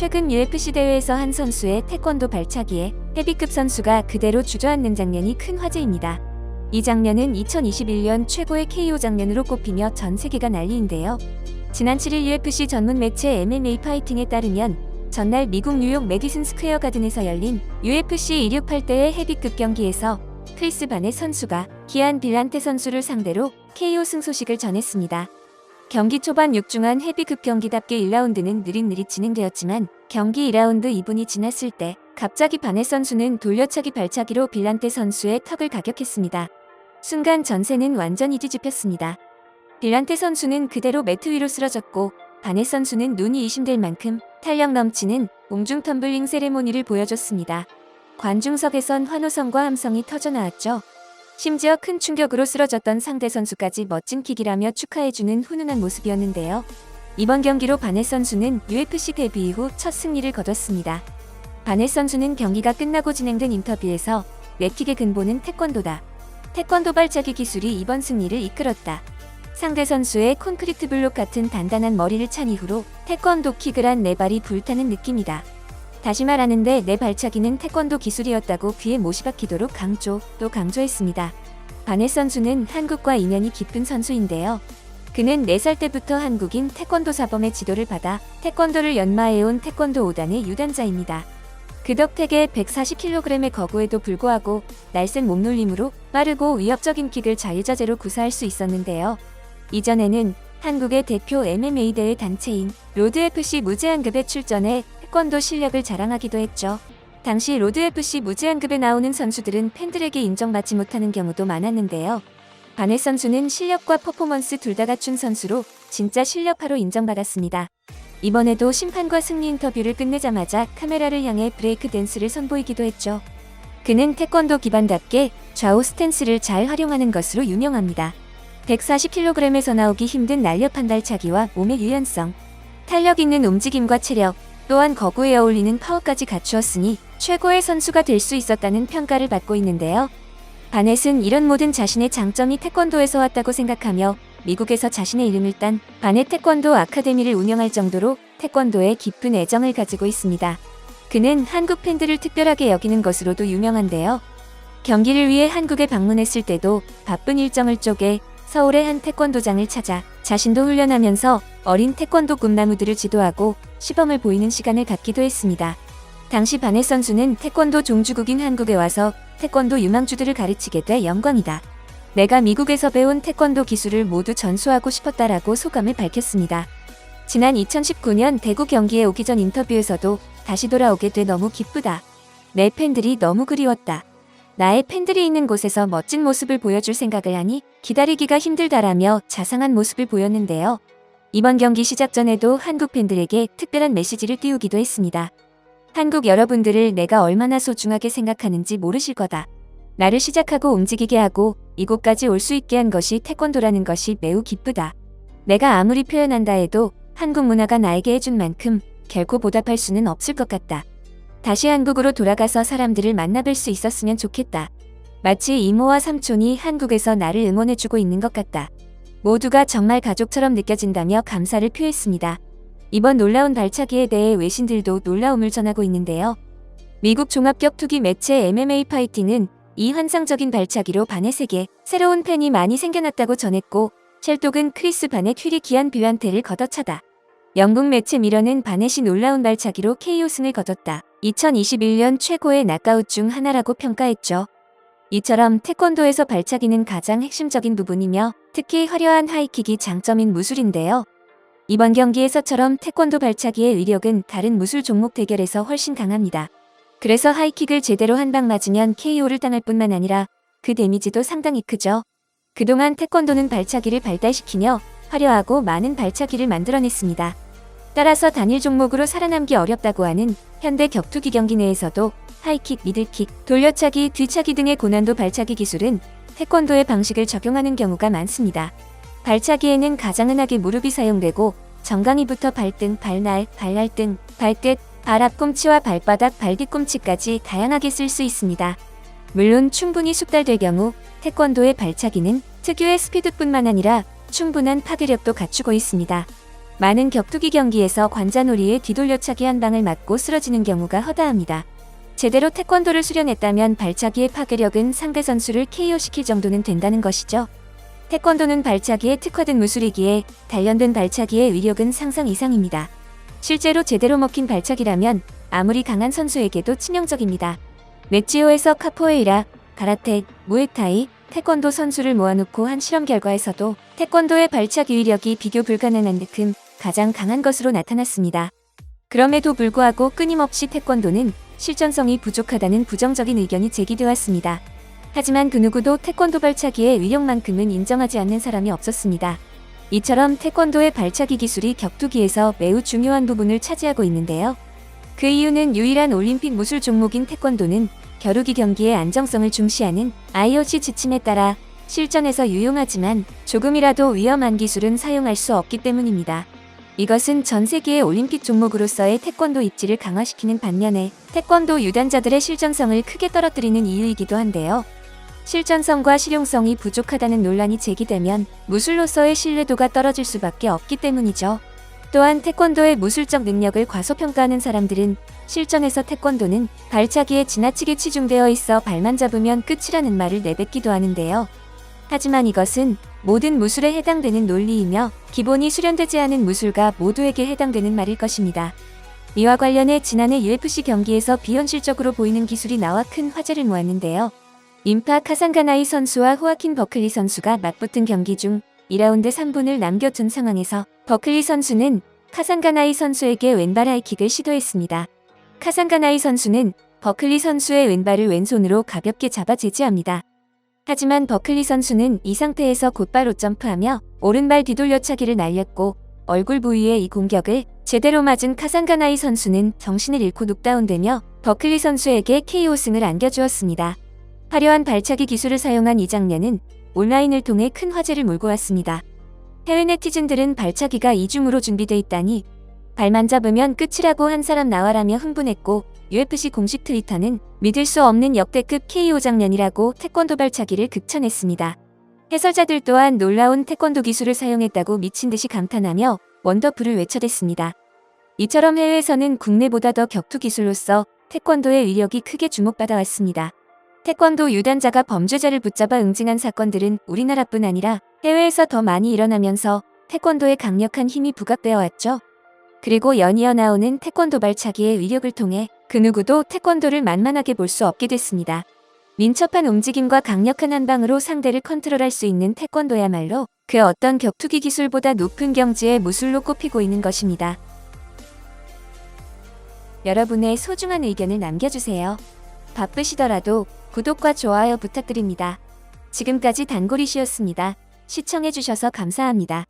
최근 UFC 대회에서 한 선수의 태권도 발차기에 헤비급 선수가 그대로 주저앉는 장면이 큰 화제입니다. 이 장면은 2021년 최고의 KO 장면으로 꼽히며 전 세계가 난리인데요. 지난 7일 UFC 전문 매체 MMA 파이팅에 따르면 전날 미국 뉴욕 메디슨 스퀘어 가든에서 열린 UFC 268대회 헤비급 경기에서 크리스 바네 선수가 기안 빌란테 선수를 상대로 KO 승 소식을 전했습니다. 경기 초반 육중한 헤비급 경기답게 1라운드는 느릿느릿 진행되었지만 경기 2라운드 2분이 지났을 때 갑자기 바네 선수는 돌려차기 발차기로 빌란테 선수의 턱을 가격했습니다. 순간 전세는 완전히 뒤집혔습니다. 빌란테 선수는 그대로 매트 위로 쓰러졌고 바네 선수는 눈이 의심될 만큼 탄력 넘치는 옹중 텀블링 세레모니를 보여줬습니다. 관중석에선 환호성과 함성이 터져나왔죠. 심지어 큰 충격으로 쓰러졌던 상대 선수까지 멋진 킥이라며 축하해주는 훈훈한 모습이었는데요. 이번 경기로 바네 선수는 UFC 데뷔 이후 첫 승리를 거뒀습니다. 바네 선수는 경기가 끝나고 진행된 인터뷰에서 랩킥의 근본은 태권도다. 태권도 발차기 기술이 이번 승리를 이끌었다. 상대 선수의 콘크리트 블록 같은 단단한 머리를 찬 이후로 태권도 킥을 한 내 발이 불타는 느낌이다. 다시 말하는데 내 발차기는 태권도 기술이었다고 귀에 못이 박히도록 강조 또 강조했습니다. 바네 선수는 한국과 인연이 깊은 선수인데요. 그는 4살 때부터 한국인 태권도 사범의 지도를 받아 태권도를 연마해온 태권도 5단의 유단자입니다. 그 덕택에 140kg의 거구에도 불구하고 날쌘 몸놀림으로 빠르고 위협적인 킥을 자유자재로 구사할 수 있었는데요. 이전에는 한국의 대표 MMA 대회 단체인 로드FC 무제한급에 출전해 태권도 실력을 자랑하기도 했죠. 당시 로드FC 무제한급에 나오는 선수들은 팬들에게 인정받지 못하는 경우도 많았는데요. 바네 선수는 실력과 퍼포먼스 둘 다 갖춘 선수로 진짜 실력파로 인정받았습니다. 이번에도 심판과 승리 인터뷰를 끝내자마자 카메라를 향해 브레이크 댄스를 선보이기도 했죠. 그는 태권도 기반답게 좌우 스탠스를 잘 활용하는 것으로 유명합니다. 140kg에서 나오기 힘든 날렵한 달차기와 몸의 유연성, 탄력 있는 움직임과 체력, 또한 거구에 어울리는 파워까지 갖추었으니 최고의 선수가 될 수 있었다는 평가를 받고 있는데요. 바넷은 이런 모든 자신의 장점이 태권도에서 왔다고 생각하며 미국에서 자신의 이름을 딴 바넷 태권도 아카데미를 운영할 정도로 태권도에 깊은 애정을 가지고 있습니다. 그는 한국 팬들을 특별하게 여기는 것으로도 유명한데요. 경기를 위해 한국에 방문했을 때도 바쁜 일정을 쪼개 서울의 한 태권도장을 찾아 자신도 훈련하면서 어린 태권도 꿈나무들을 지도하고 시범을 보이는 시간을 갖기도 했습니다. 당시 바네 선수는 태권도 종주국인 한국에 와서 태권도 유망주들을 가르치게 돼 영광이다. 내가 미국에서 배운 태권도 기술을 모두 전수하고 싶었다라고 소감을 밝혔습니다. 지난 2019년 대구 경기에 오기 전 인터뷰에서도 다시 돌아오게 돼 너무 기쁘다. 내 팬들이 너무 그리웠다. 나의 팬들이 있는 곳에서 멋진 모습을 보여줄 생각을 하니 기다리기가 힘들다라며 자상한 모습을 보였는데요. 이번 경기 시작 전에도 한국 팬들에게 특별한 메시지를 띄우기도 했습니다. 한국 여러분들을 내가 얼마나 소중하게 생각하는지 모르실 거다. 나를 시작하고 움직이게 하고 이곳까지 올 수 있게 한 것이 태권도라는 것이 매우 기쁘다. 내가 아무리 표현한다 해도 한국 문화가 나에게 해준 만큼 결코 보답할 수는 없을 것 같다. 다시 한국으로 돌아가서 사람들을 만나뵐 수 있었으면 좋겠다. 마치 이모와 삼촌이 한국에서 나를 응원해주고 있는 것 같다. 모두가 정말 가족처럼 느껴진다며 감사를 표했습니다. 이번 놀라운 발차기에 대해 외신들도 놀라움을 전하고 있는데요. 미국 종합격투기 매체 MMA 파이팅은 이 환상적인 발차기로 반의 세계 새로운 팬이 많이 생겨났다고 전했고 첼독은 크리스 바넷 퀴리 기안 뷰한테를 걷어차다. 영국 매체 미러는 바넷이 놀라운 발차기로 KO 승을 거뒀다. 2021년 최고의 낙아웃 중 하나라고 평가했죠. 이처럼 태권도에서 발차기는 가장 핵심적인 부분이며 특히 화려한 하이킥이 장점인 무술인데요. 이번 경기에서처럼 태권도 발차기의 위력은 다른 무술 종목 대결에서 훨씬 강합니다. 그래서 하이킥을 제대로 한 방 맞으면 KO를 당할 뿐만 아니라 그 데미지도 상당히 크죠. 그동안 태권도는 발차기를 발달시키며 화려하고 많은 발차기를 만들어냈습니다. 따라서 단일 종목으로 살아남기 어렵다고 하는 현대 격투기 경기 내에서도 하이킥, 미들킥, 돌려차기, 뒤차기 등의 고난도 발차기 기술은 태권도의 방식을 적용하는 경우가 많습니다. 발차기에는 가장 흔하게 무릎이 사용되고 정강이부터 발등, 발날, 발날등, 발끝, 발 앞꿈치와 발바닥, 발 뒤꿈치까지 다양하게 쓸 수 있습니다. 물론 충분히 숙달될 경우 태권도의 발차기는 특유의 스피드뿐만 아니라 충분한 파괴력도 갖추고 있습니다. 많은 격투기 경기에서 관자놀이에 뒤돌려차기 한 방을 맞고 쓰러지는 경우가 허다합니다. 제대로 태권도를 수련했다면 발차기의 파괴력은 상대 선수를 KO시킬 정도는 된다는 것이죠. 태권도는 발차기에 특화된 무술이기에 단련된 발차기의 위력은 상상 이상입니다. 실제로 제대로 먹힌 발차기라면 아무리 강한 선수에게도 치명적입니다. 넷지오에서 카포에이라, 가라테, 무에타이, 태권도 선수를 모아놓고 한 실험 결과에서도 태권도의 발차기 위력이 비교 불가능한 만큼 가장 강한 것으로 나타났습니다. 그럼에도 불구하고 끊임없이 태권도는 실전성이 부족하다는 부정적인 의견이 제기되었습니다. 하지만 그 누구도 태권도 발차기의 위력만큼은 인정하지 않는 사람이 없었습니다. 이처럼 태권도의 발차기 기술이 격투기에서 매우 중요한 부분을 차지하고 있는데요. 그 이유는 유일한 올림픽 무술 종목인 태권도는 겨루기 경기의 안정성을 중시하는 IOC 지침에 따라 실전에서 유용하지만 조금이라도 위험한 기술은 사용할 수 없기 때문입니다. 이것은 전 세계의 올림픽 종목으로서의 태권도 입지를 강화시키는 반면에 태권도 유단자들의 실전성을 크게 떨어뜨리는 이유이기도 한데요. 실전성과 실용성이 부족하다는 논란이 제기되면 무술로서의 신뢰도가 떨어질 수밖에 없기 때문이죠. 또한 태권도의 무술적 능력을 과소평가하는 사람들은 실전에서 태권도는 발차기에 지나치게 치중되어 있어 발만 잡으면 끝이라는 말을 내뱉기도 하는데요. 하지만 이것은 모든 무술에 해당되는 논리이며 기본이 수련되지 않은 무술가 모두에게 해당되는 말일 것입니다. 이와 관련해 지난해 UFC 경기에서 비현실적으로 보이는 기술이 나와 큰 화제를 모았는데요. 인파 카상가나이 선수와 호아킨 버클리 선수가 맞붙은 경기 중 2라운드 3분을 남겨둔 상황에서 버클리 선수는 카상가나이 선수에게 왼발 하이킥을 시도했습니다. 카상가나이 선수는 버클리 선수의 왼발을 왼손으로 가볍게 잡아 제지합니다. 하지만 버클리 선수는 이 상태에서 곧바로 점프하며 오른발 뒤돌려차기를 날렸고 얼굴 부위에 이 공격을 제대로 맞은 카상가나이 선수는 정신을 잃고 눕다운되며 버클리 선수에게 KO승을 안겨주었습니다. 화려한 발차기 기술을 사용한 이 장면은 온라인을 통해 큰 화제를 몰고 왔습니다. 해외 네티즌들은 발차기가 이중으로 준비돼 있다니 발만 잡으면 끝이라고 한 사람 나와라며 흥분했고 UFC 공식 트위터는 믿을 수 없는 역대급 KO 장면이라고 태권도 발차기를 극찬했습니다. 해설자들 또한 놀라운 태권도 기술을 사용했다고 미친 듯이 감탄하며 원더풀을 외쳐댔습니다. 이처럼 해외에서는 국내보다 더 격투 기술로서 태권도의 위력이 크게 주목받아 왔습니다. 태권도 유단자가 범죄자를 붙잡아 응징한 사건들은 우리나라뿐 아니라 해외에서 더 많이 일어나면서 태권도의 강력한 힘이 부각되어 왔죠. 그리고 연이어 나오는 태권도 발차기의 위력을 통해 그 누구도 태권도를 만만하게 볼 수 없게 됐습니다. 민첩한 움직임과 강력한 한방으로 상대를 컨트롤할 수 있는 태권도야말로 그 어떤 격투기 기술보다 높은 경지의 무술로 꼽히고 있는 것입니다. 여러분의 소중한 의견을 남겨주세요. 바쁘시더라도 구독과 좋아요 부탁드립니다. 지금까지 단골이시였습니다. 시청해주셔서 감사합니다.